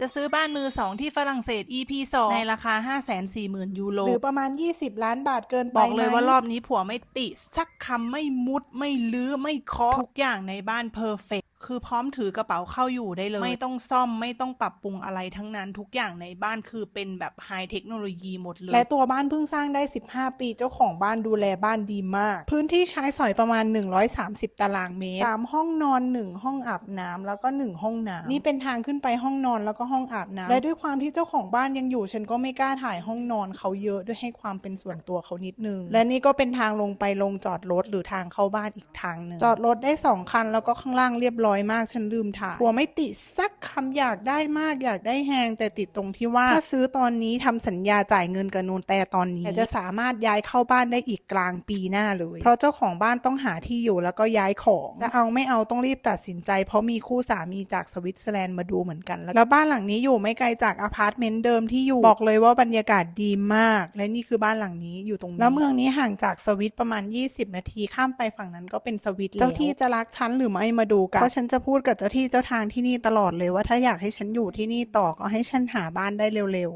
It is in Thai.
จะซื้อบ้านมือสองที่ฝรั่งเศส EP 2ในราคา 540,000ยูโรหรือประมาณ 20 ล้านบาทเกินไปบอกเลยไหมว่ารอบนี้ผัวไม่ติ สักคำไม่มุดไม่ลื้อไม่เคาะทุกอย่างในบ้านเพอร์เฟก คือพร้อมถือกระเป๋าเข้าอยู่ได้เลย ไม่ต้องซ่อมไม่ต้องปรับปรุงอะไรทั้งนั้นทุกอย่างในบ้านคือเป็นแบบไฮเทคโนโลยีหมดเลย และตัวบ้านเพิ่งสร้างได้ 15 ปีเจ้าของบ้านดูแลบ้านดีมาก พื้นที่ใช้สอยประมาณ 130 ตารางเมตร3ห้องนอน 1 ห้องอาบน้ำแล้วก็ 1 ห้องน้ำนี่เป็นทางขึ้นไปห้องนอนแล้วก็ห้องอาบน้ำและด้วยความที่เจ้าของบ้านยังอยู่ ฉันก็ไม่กล้าถ่ายห้องนอนเขาเยอะด้วยให้ความเป็นส่วนตัวเขานิดนึง และนี่ก็เป็นทางลงไปลงจอดรถหรือทางเข้าบ้านอีกทางหนึ่งจอดรถได้ 2 คันแล้วก็ข้างล่างเรียบร้อยมากฉันลืมถ่ายหัวไม่ติดสักคำอยากได้มากอยากได้แฮงแต่ติดตรงที่ว่าถ้าซื้อตอนนี้ทำสัญญาจ่ายเงินกับนูนแต่ตอนนี้แต่จะสามารถย้ายเข้าบ้านได้อีกกลางปีหน้าเลย เพราะเจ้าของบ้านต้องหาที่อยู่แล้วก็ย้ายของจะเอาไม่เอาต้องรีบตัดสินใจ เพราะมีคู่สามีจากสวิตเซอร์แลนด์มาดูเหมือนกันแล้วบ้านหลังนี้อยู่ไม่ไกลจากอพาร์ตเมนต์เดิมที่อยู่บอกเลยว่าบรรยากาศดีมาก และนี่คือบ้านหลังนี้อยู่ตรงนี้แล้วเมืองนี้ห่างจากสวิตประมาณ 20 นาทีข้ามไปฝั่งนั้นก็เป็นสวิตแล้วเจ้าที่จะรักฉันหรือไม่มาดูกันเพราะฉันจะพูดกับเจ้าที่เจ้าทางที่นี่ตลอดเลยว่าถ้าอยากให้ฉันอยู่ที่นี่ต่อก็ให้ฉันหาบ้านได้เร็ว